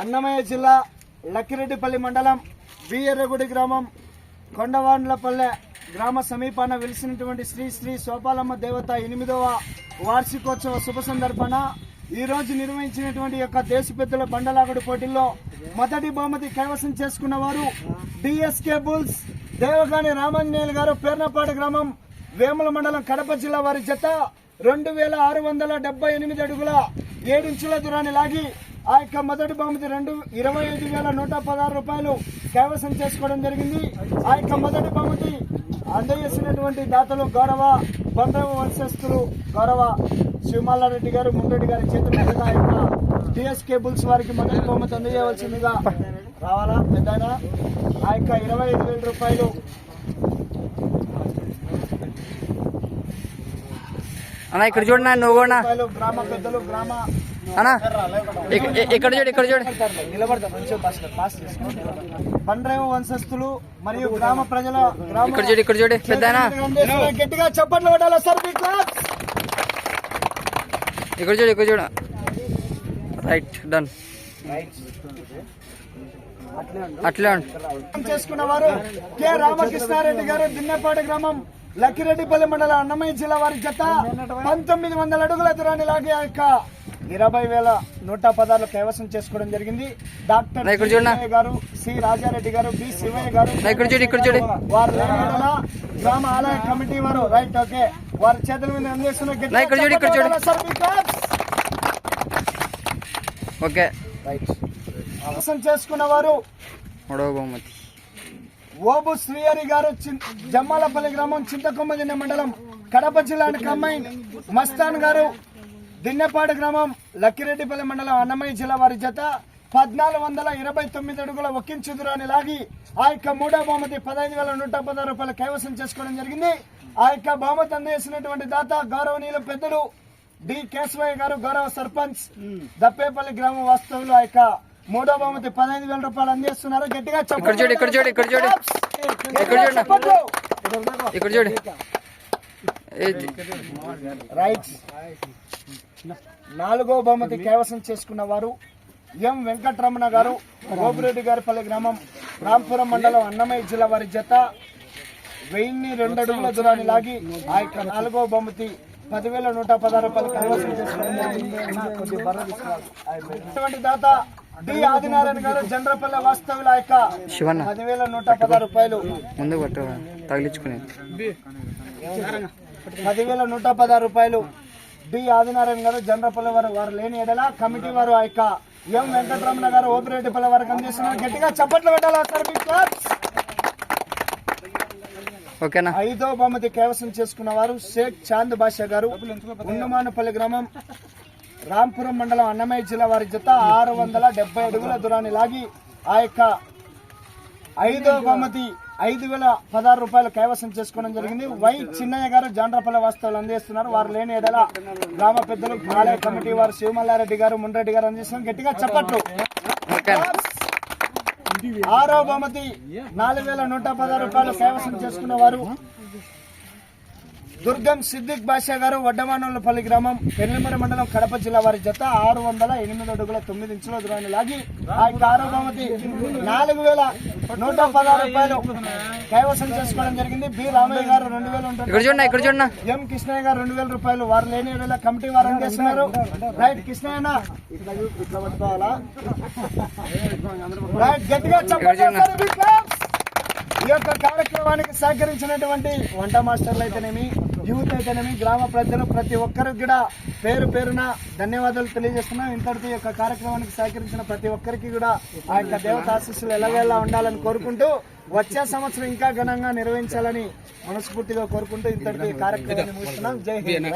అన్నమయ్య జిల్లా లక్కిరెడ్డిపల్లి మండలం బీఎర్రగుడి గ్రామం కొండవాండ్లపల్లె గ్రామ సమీపాన వెలిసినటువంటి శ్రీ శ్రీ సోపాలమ్మ దేవత ఎనిమిదవ వార్షికోత్సవ శుభ సందర్భన ఈ రోజు నిర్వహించినటువంటి యొక్క దేశ పెద్దల బండలాగుడు పోటీల్లో మొదటి బహుమతి కైవసం చేసుకున్న వారు డిఎస్కే బుల్స్ దేవగాని రామాంజనేయులు గారు పేర్నపాడు గ్రామం వేముల మండలం కడప జిల్లా వారి జత రెండు వేల ఆరు వందల డెబ్బై ఎనిమిది అడుగుల ఏడించుల దూరాన్ని లాగి ఆ యొక్క మొదటి బహుమతి రెండు ఇరవై ఐదు వేల నూట పదహారు రూపాయలు కైవసం చేసుకోవడం జరిగింది. ఆ యొక్క మొదటి బహుమతి అందజేసినటువంటి దాతలు గౌరవ బంధవ వంశస్థులు గౌరవ శివమల్లారెడ్డి గారు ముండ్రెడ్డి గారి చేతుల మీదుగా ఆ యొక్క డిఎస్ కేబుల్స్ వారికి మొదటి బహుమతి అందజేయవలసిందిగా రావాలా? పెద్ద ఆ యొక్క ఇరవై ఐదు వేల రూపాయలు అన్న ఇక్కడ చూడన్నా నువ్వు కూడా రూపాయలు గ్రామ పెద్దలు గ్రామ అన్నా ఇక్కడ చూడు ఇక్కడ చూడు. పండ్రేమ వంశస్థులు మరియు గ్రామ ప్రజల ఇక్కడ చూడు ఇక్కడ చూడు పెద్దనా గట్టిగా చప్పట్లు కొట్టాలి సార్ ఇక్కడ చూడు ఇక్కడ చూడు. రైట్ డన్ అట్లే ఉండు. చేసుకున్న వారు కె. రామకృష్ణారెడ్డి గారు దిన్నపాడు గ్రామం లక్కిరెడ్డిపల్లి మండలం అన్నమయ్య జిల్లా వారి జత పంతొమ్మిది వందల అడుగుల దూరాన్ని లాగే ఆ యొక్క ఇరవై వేల నూట పదార్లు కైవసం చేసుకోవడం జరిగింది. డాక్టర్ గారు సి. రాజారెడ్డి గారు బి శివయ్య గారు వారు గ్రామ ఆలయ కమిటీ వారు. Right okay. వారి చేతుల మీద అందిస్తున్న. ఓకే. చేసుకున్న వారు మూడవ బహుమతి. ఓబు శ్రీహరి గారు జమ్మాలపల్లి గ్రామం చింతకొమ్మదిన్న మండలం కడప జిల్లా కంబైన్ మస్తాన్ గారు దిన్నెపాడు గ్రామం లక్కిరెడ్డిపల్లి మండలం అన్నమయ్య జిల్లా వారి జత పద్నాలుగు వందల ఇరవై తొమ్మిది అడుగుల ఒక్కించు దూరాన్ని లాగి ఆ యొక్క మూడో బహుమతి పదహైదు వేల నూట పదహారు రూపాయలు కైవసం చేసుకోవడం జరిగింది. ఆ యొక్క బహుమతి అందజేసినటువంటి దాత గౌరవనీయులు పెద్దలు డి కేశవయ్య గారు గౌరవ సర్పంచ్ దప్పేపల్లి గ్రామ వాస్తవులు ఆ యొక్క మూడో బహుమతి పదహైదు వేల రూపాయలు అందిస్తున్నారు గట్టిగా ఇక్కడ చూడు, ఇక్కడ చూడు, ఇక్కడ చూడు. ఇక్కడ చూడు. ఇక్కడ చూడు? రైట్ నాలుగో బహుమతి కైవసం చేసుకున్న వారు ఎం వెంకటరమణ గారు గోపిరెడ్డి గారిపల్లి గ్రామం రాంపురం మండలం అన్నమయ్య జిల్లా వారి జత వెయ్యిన్ని రెండు అడుగుల దూరాన్ని లాగి ఆ యొక్క నాలుగో బహుమతి పదివేల నూట పదహారు రూపాయలు కైవసం. ఇటువంటి దాత డి. ఆదినారాయణ గారు జనరపల్లి వాస్తవుల యొక్క పదివేల నూట పదహారు రూపాయలు. ముందు తగిలించుకుని పదివేల నూట పదహారు రూపాయలు. డి. ఆదినారాయణ గారు జనరపల్లి వారు వారు లేని ఎడల కమిటీ వారు ఆ యొక్క ఎం. వెంకటరమణ గారు ఓపిరెడ్డిపల్లి వారికి అందిస్తున్నారు గట్టిగా చప్పట్లు పెట్టాలి. ఓకేనా? ఐదో బహుమతి కైవసం చేసుకున్న వారు షేక్ చాంద్ బాషా గారు ఉన్నమానపల్లి గ్రామం రాంపురం మండలం అన్నమయ్య జిల్లా వారి జత ఆరు వందల డెబ్బై అడుగుల దూరాన్ని లాగి ఆ యొక్క ఐదో బహుమతి ఐదు వేల పదహారు రూపాయలు కైవసం చేసుకోవడం జరిగింది. వై చిన్నయ్య గారు జాండ్రపల్లి వాస్తవాలు అందిస్తున్నారు. వారు లేని ఎడల గ్రామ పెద్దలు ఆలయ కమిటీ వారు శివమల్లారెడ్డి గారు ముండ్రెడ్డి గారు అందిస్తున్నారు. గట్టిగా చెప్పట్లు. ఆరో బహుమతి నాలుగు వేల నూట పదహారు రూపాయలు కైవసం చేసుకున్న వారు దుర్గం సిద్దిక్ బాషా గారు వడ్డమానంపల్లి గ్రామం పెళ్ళిమర మండలం కడప జిల్లా వారి జత ఆరు వందల ఎనిమిది అడుగుల తొమ్మిది ఇంచుల దూరాన్ని లాగి ఆ యొక్క ఆరో బహుమతి నాలుగు వేల నూట పదహారు రూపాయలు కైవసం చేసుకోవడం జరిగింది. బి రామయ్య గారు రెండు వేలు ఎం కృష్ణయ్య గారు రెండు వేల రూపాయలు వారు లేని వేళ కమిటీ వారు అందిస్తున్నారు రైట్ కృష్ణయ్య రైట్ గట్టిగా చెప్పండి. ఈ యొక్క కార్యక్రమానికి సహకరించినటువంటి వంట మాస్టర్లు అయితేనేమి యూత్ అయితేనేమి గ్రామ ప్రజలు ప్రతి ఒక్కరికి కూడా పేరు పేరున ధన్యవాదాలు తెలియజేస్తున్నాం. ఇంతటితో యొక్క కార్యక్రమానికి సహకరించిన ప్రతి ఒక్కరికి కూడా ఆ యొక్క దేవత ఆశీస్సులు ఎలాగెలా ఉండాలని కోరుకుంటూ వచ్చే సంవత్సరం ఇంకా ఘనంగా నిర్వహించాలని మనస్ఫూర్తిగా కోరుకుంటూ ఇంతటితో ఈ కార్యక్రమాన్ని ముగిస్తున్నాం. జై హింద్.